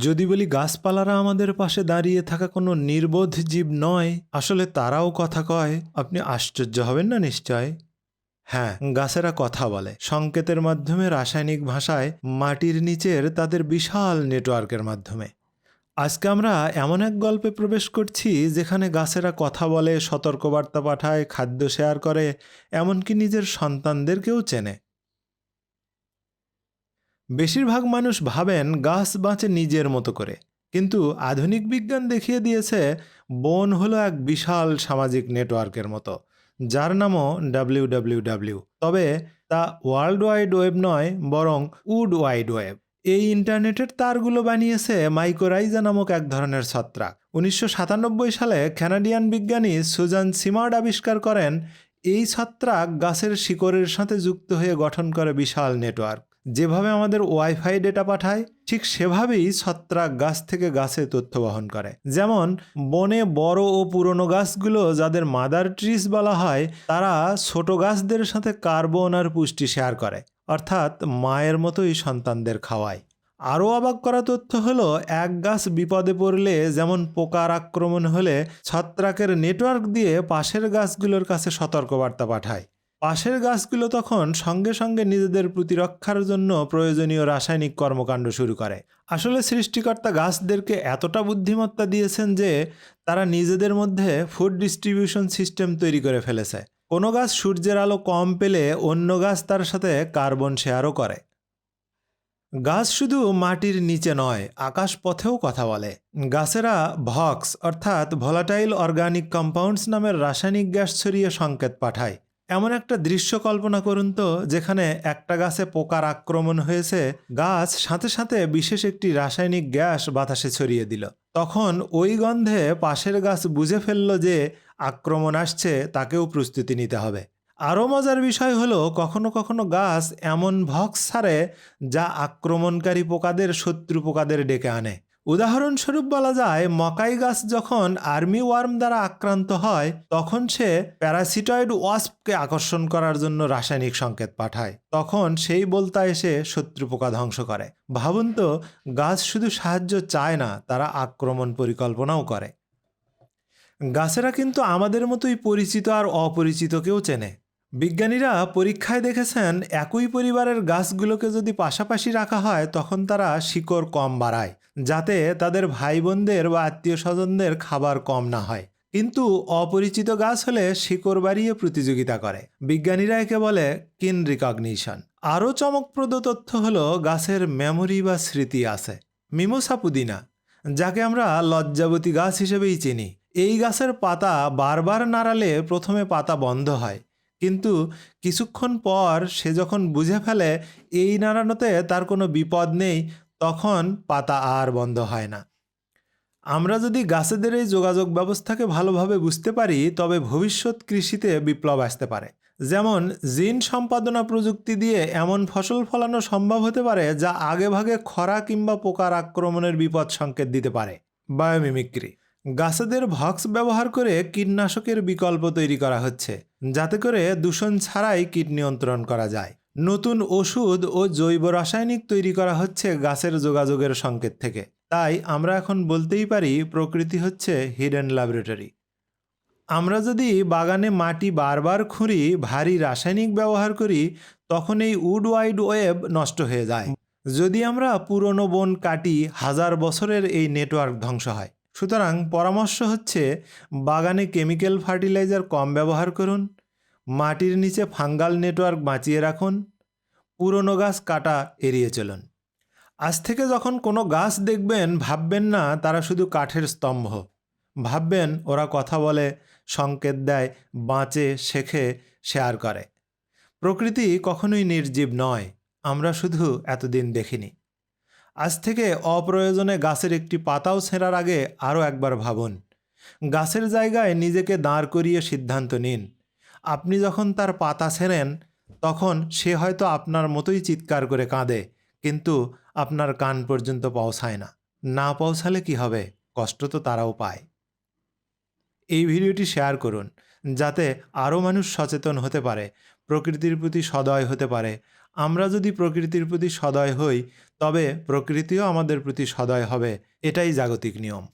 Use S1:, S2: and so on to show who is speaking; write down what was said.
S1: যদি বলি গাছপালারা আমাদের পাশে দাঁড়িয়ে থাকা কোনো নির্বোধ জীব নয়, আসলে তারাও কথা কয়, আপনি আশ্চর্য হবেন না নিশ্চয়? হ্যাঁ গাছেরা কথা বলে। সংকেতের মাধ্যমে, রাসায়নিক ভাষায়, মাটির নিচের তাদের বিশাল নেটওয়ার্কের মাধ্যমে। আজকে আমরা এমন এক গল্পে প্রবেশ করছি, যেখানে গাছেরা কথা বলে, সতর্কবার্তা পাঠায়, খাদ্য শেয়ার করে, এমনকি নিজের সন্তানদেরকেও চেনে। বেশিরভাগ মানুষ ভাবেন গাছ বাঁচে নিজের মতো করে। কিন্তু আধুনিক বিজ্ঞান দেখিয়ে দিয়েছে, বন হলো এক বিশাল সামাজিক নেটওয়ার্কের মতো। যার নামও ডাব্লিউ তবে তা ওয়ার্ল্ড ওয়াইড ওয়েব নয়, বরং উড ওয়াইড ওয়েব। এই ইন্টারনেটের তারগুলো বানিয়েছে মাইকোরাইজা নামক এক ধরনের ছত্রাক। উনিশশো সাতানব্বই সালে কানাডিয়ান বিজ্ঞানী সুজান সিমার্ড আবিষ্কার করেন, এই ছত্রাক গাছের শিকড়ের সাথে যুক্ত হয়ে গঠন করে বিশাল নেটওয়ার্ক। যেভাবে আমাদের ওয়াইফাই ডেটা পাঠায়, ঠিক সেভাবেই ছত্রাক গাছ থেকে গাছে তথ্য বহন করে। যেমন, বনে বড় ও পুরনো গাছগুলো যাদের মাদার ট্রিস বলা হয়, তারা ছোট গাছদের সাথে কার্বন আর পুষ্টি শেয়ার করে, অর্থাৎ মায়ের মতোই সন্তানদের খাওয়ায়। আরও অবাক করা তথ্য হলো, এক গাছ বিপদে পড়লে যেমন পোকার আক্রমণ হলে, ছত্রাকের নেটওয়ার্ক দিয়ে পাশের গাছগুলোর কাছে সতর্কবার্তা পাঠায়। পাশের গাছগুলো তখন সঙ্গে সঙ্গে নিজেদের প্রতিরক্ষার জন্য প্রয়োজনীয় রাসায়নিক কর্মকাণ্ড শুরু করে। আসলে সৃষ্টিকর্তা গাছদেরকে এতটা বুদ্ধিমত্তা দিয়েছেন যে, তারা নিজেদের মধ্যে ফুড ডিস্ট্রিবিউশন সিস্টেম তৈরি করে ফেলেছে। কোনো গাছ সূর্যের আলো কম পেলে অন্য গাছ তার সাথে কার্বন শেয়ারও করে। গাছ শুধু মাটির নিচে নয়, আকাশ পথেও কথা বলে। গাছেরা ভক্স অর্থাৎ ভলাটাইল অর্গানিক কম্পাউন্ডস নামের রাসায়নিক গ্যাস ছড়িয়ে সংকেত পাঠায়। এমন একটা দৃশ্য কল্পনা করুন তো, যেখানে একটা গাছে পোকার আক্রমণ হয়েছে। গাছ সাথে সাথে বিশেষ একটি রাসায়নিক গ্যাস বাতাসে ছড়িয়ে দিল। তখন ওই গন্ধে পাশের গাছ বুঝে ফেলল যে আক্রমণ আসছে, তাকেও প্রস্তুতি নিতে হবে। আরও মজার বিষয় হলো, কখনো কখনো গাছ এমন ভক্স ছাড়ে, যা আক্রমণকারী পোকাদের, শত্রু পোকাদের ডেকে আনে। উদাহরণস্বরূপ বলা যায়, মকাই গাছ যখন আর্মি ওয়ার্ম দ্বারা আক্রান্ত হয়, তখন সে প্যারাসিটয়েড ওয়াস্পকে আকর্ষণ করার জন্য রাসায়নিক সংকেত পাঠায়। তখন সেই বলতা এসে শত্রু পোকা ধ্বংস করে। ভাবুন তো, গাছ শুধু সাহায্য চায় না, তারা আক্রমণ পরিকল্পনাও করে। গাছেরা কিন্তু আমাদের মতোই পরিচিত আর অপরিচিতকেও চেনে। বিজ্ঞানীরা পরীক্ষায় দেখেছেন, একই পরিবারের গাছগুলোকে যদি পাশাপাশি রাখা হয়, তখন তারা শিকড় কম বাড়ায়। যাতে তাদের ভাই বোনদের বা আত্মীয় স্বজনদের খাবার কম না হয়। কিন্তু অপরিচিত গাছ হলে শিকড় বাড়িয়ে প্রতিযোগিতা করে। বিজ্ঞানীরা একে বলে কিন রিকগনিশন। আরও চমকপ্রদ তথ্য হলো গাছের মেমোরি বা স্মৃতি আছে। মিমোসা পুদিনা যাকে আমরা লজ্জাবতী গাছ হিসেবেই চিনি, এই গাছের পাতা বারবার নাড়ালে প্রথমে পাতা বন্ধ হয়। কিন্তু কিছুক্ষণ পর সে যখন বুঝে ফেলে, এই নাড়ানোতে তার কোনো বিপদ নেই তখন পাতা আর বন্ধ হয় না। আমরা যদি গাছেদের এই যোগাযোগ ব্যবস্থাকে ভালোভাবে বুঝতে পারি, তবে ভবিষ্যৎ কৃষিতে বিপ্লব আসতে পারে। যেমন, জিন সম্পাদনা প্রযুক্তি দিয়ে এমন ফসল ফলানো সম্ভব হতে পারে, যা আগেভাগে খরা কিংবা পোকার আক্রমণের বিপদ সংকেত দিতে পারে। বায়োমিমিক্রি। গাছেদের ভক্স ব্যবহার করে কীটনাশকের বিকল্প তৈরি করা হচ্ছে, যাতে করে দূষণ ছাড়াই কীট নিয়ন্ত্রণ করা যায়। নতুন ওষুধ ও জৈব রাসায়নিক তৈরি করা হচ্ছে গাছের যোগাযোগের সংকেত থেকে। তাই আমরা এখন বলতেই পারি প্রকৃতি হচ্ছে হিডেন ল্যাবরেটরি আমরা যদি বাগানে মাটি বারবার খুঁড়ি, ভারী রাসায়নিক ব্যবহার করি, তখন এই উড ওয়াইড ওয়েব নষ্ট হয়ে যায়। যদি আমরা পুরনো বন কাটি, হাজার বছরের এই নেটওয়ার্ক ধ্বংস হয়। সুতরাং পরামর্শ হচ্ছে বাগানে কেমিক্যাল ফার্টিলাইজার কম ব্যবহার করুন। মাটির নিচে ফাঙ্গাল নেটওয়ার্ক বাঁচিয়ে রাখুন, পুরনো গাছ কাটা এড়িয়ে চলুন। আজ থেকে যখন কোনো গাছ দেখবেন, ভাববেন না তারা শুধু কাঠের স্তম্ভ। ভাববেন ওরা কথা বলে, সংকেত দেয়, বাঁচে, শেখে, শেয়ার করে। প্রকৃতি কখনোই নির্জীব নয়, আমরা শুধু এতদিন দেখিনি। আজ থেকে অপ্রয়োজনে গাছের একটি পাতাও ছেঁড়ার আগে আরও একবার ভাবুন। গাছের জায়গায় নিজেকে দাঁড় করিয়ে সিদ্ধান্ত নিন। আপনি যখন তার পাতা ছেঁড়েন, তখন সে হয়তো আপনার মতোই চিৎকার করে কাঁদে, কিন্তু আপনার কান পর্যন্ত পৌঁছায় না। না পৌঁছালে কি হবে? কষ্ট তো তারাও পায়। এই ভিডিওটি শেয়ার করুন, যাতে আরও মানুষ সচেতন হতে পারে, প্রকৃতির প্রতি সদয় হতে পারে। আমরা যদি প্রকৃতির প্রতি সদয় হই, তবে প্রকৃতিও আমাদের প্রতি সদয় হবে, এটাই জাগতিক নিয়ম।